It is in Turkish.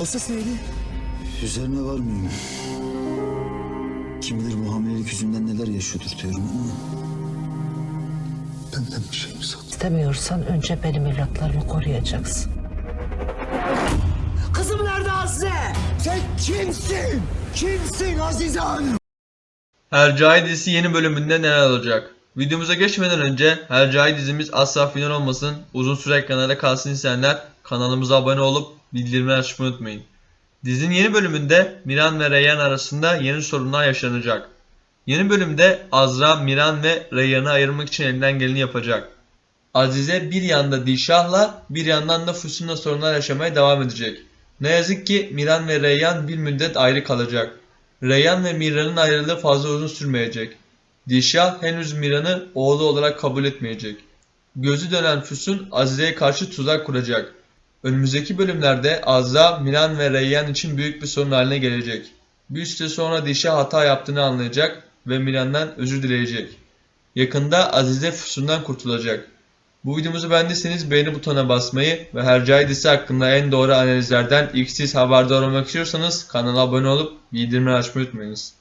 O ses neydi? Üzerine var mıyım? Kim bilir bu hamilelik yüzünden neler yaşıyordur diyorum ama... Benden bir şey mi saklı? İstemiyorsan önce benim evlatlarımı koruyacaksın. Kızım nerede Azize? Sen kimsin? Kimsin Azize Hanım? Hercai dizisi yeni bölümünde neler olacak? Videomuza geçmeden önce Hercai dizimiz asla final olmasın, uzun süre ekranda kalsın isteyenler kanalımıza abone olup bildirimleri açmayı unutmayın. Dizinin yeni bölümünde Miran ve Reyhan arasında yeni sorunlar yaşanacak. Yeni bölümde Azra, Miran ve Reyhan'ı ayırmak için elinden geleni yapacak. Azize bir yanda Dişah'la bir yandan da Füsun'la sorunlar yaşamaya devam edecek. Ne yazık ki Miran ve Reyhan bir müddet ayrı kalacak. Reyhan ve Mira'nın ayrılığı fazla uzun sürmeyecek. Dişah henüz Mira'nı oğlu olarak kabul etmeyecek. Gözü dönen Füsun Azize'ye karşı tuzak kuracak. Önümüzdeki bölümlerde Azra, Miran ve Reyhan için büyük bir sorun haline gelecek. Bir süre sonra Dişah hata yaptığını anlayacak ve Miran'dan özür dileyecek. Yakında Azize Füsun'dan kurtulacak. Bu videomuzu beğendiyseniz beğeni butonuna basmayı ve Hercai dizisi hakkında en doğru analizlerden ilk siz haberdar olmak istiyorsanız kanala abone olup bildirimleri açmayı unutmayınız.